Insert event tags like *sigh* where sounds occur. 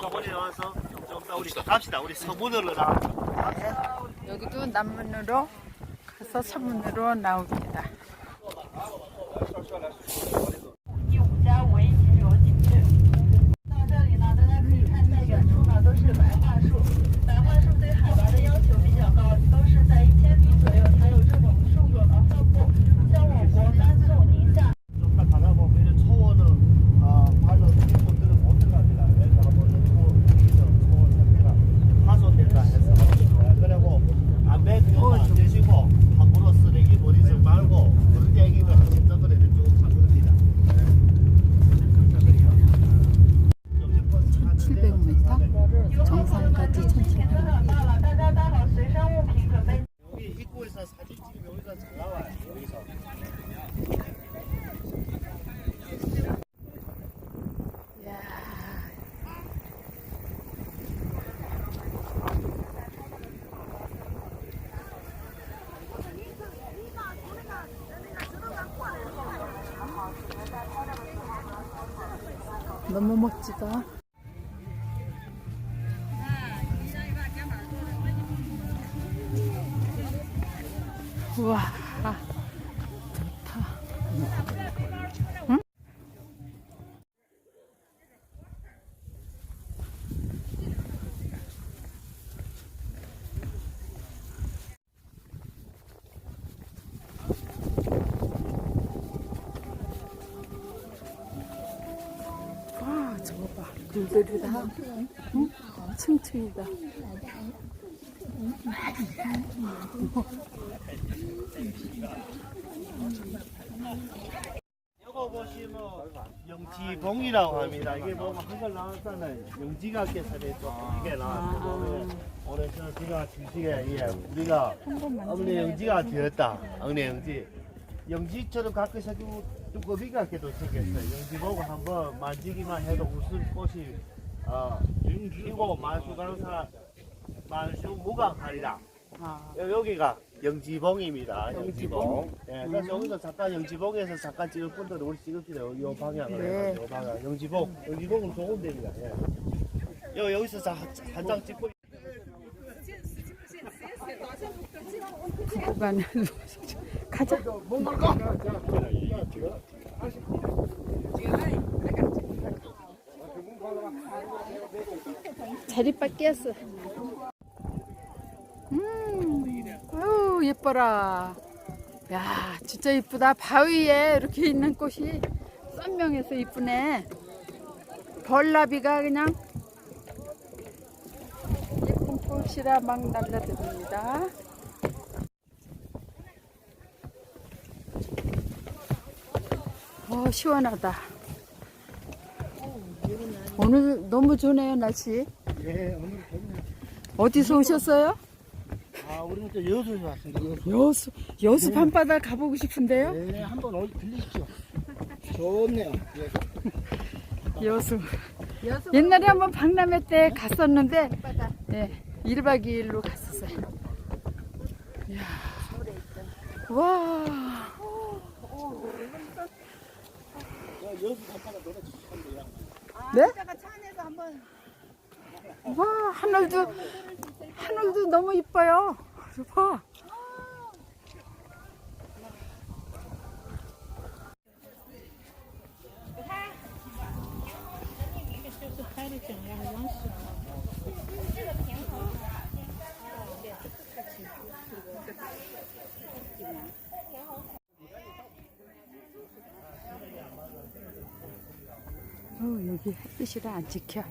서문에 와서 좀더 우리 갑시다. 우리 서문으로 나. 여기도 남문으로 가서 서문으로 나옵니다. 너무 멋지다. 우와, 물들이다. 응? 층층이다. 이거 보시면 영지봉이라고 합니다. 이게 뭐 한글 나왔잖아요. 영지가 깨살했죠. 이게 나왔고 오늘 저 제가 주식에 예, 우리가 어머니 영지가 되었다. 어머니 영지. 영지처럼 가끔 생기고 두꺼비 같게도 생겼어요. 영지 보고 한번 만지기만 해도 무슨 꽃이 어, 피고 만수강사 만수 무강하리라. 아, 여- 여기가 영지봉입니다. 영지봉. 예, 그래서 여기서 잠깐 영지봉에서 잠깐 찍을 분들은 우리 찍읍시다. 이 방향으로 네. 해가지고 이 방향. 영지봉. 영지봉은 좋은 데입니다. 예. 여, 여기서 한 장 찍고 *laughs* 가자. 자리밖 깼어. 음, 아유 예뻐라. 야, 진짜 이쁘다. 바위에 이렇게 있는 꽃이 선명해서 이쁘네. 벌나비가 그냥 예쁜 꽃이라 막 날라듭니다. 어, 시원하다. 오늘 너무 좋네요, 날씨. 예, 오늘 어디서 오셨어요? 아, 우리는 또 여수에서 왔습니다. 여수. 여수, 여수 밤바다 가보고 싶은데요? 네, 한번 어디 들리시죠. 좋네요. 예. *laughs* 여수. 옛날에 한번 박람회 때 갔었는데, 네, 1박 2일로 갔었어요. 이야. 와. 네? 와, 하늘도, 하늘도 너무 이뻐요. 봐. 어, 여기 햇빛이라 안 찍혀.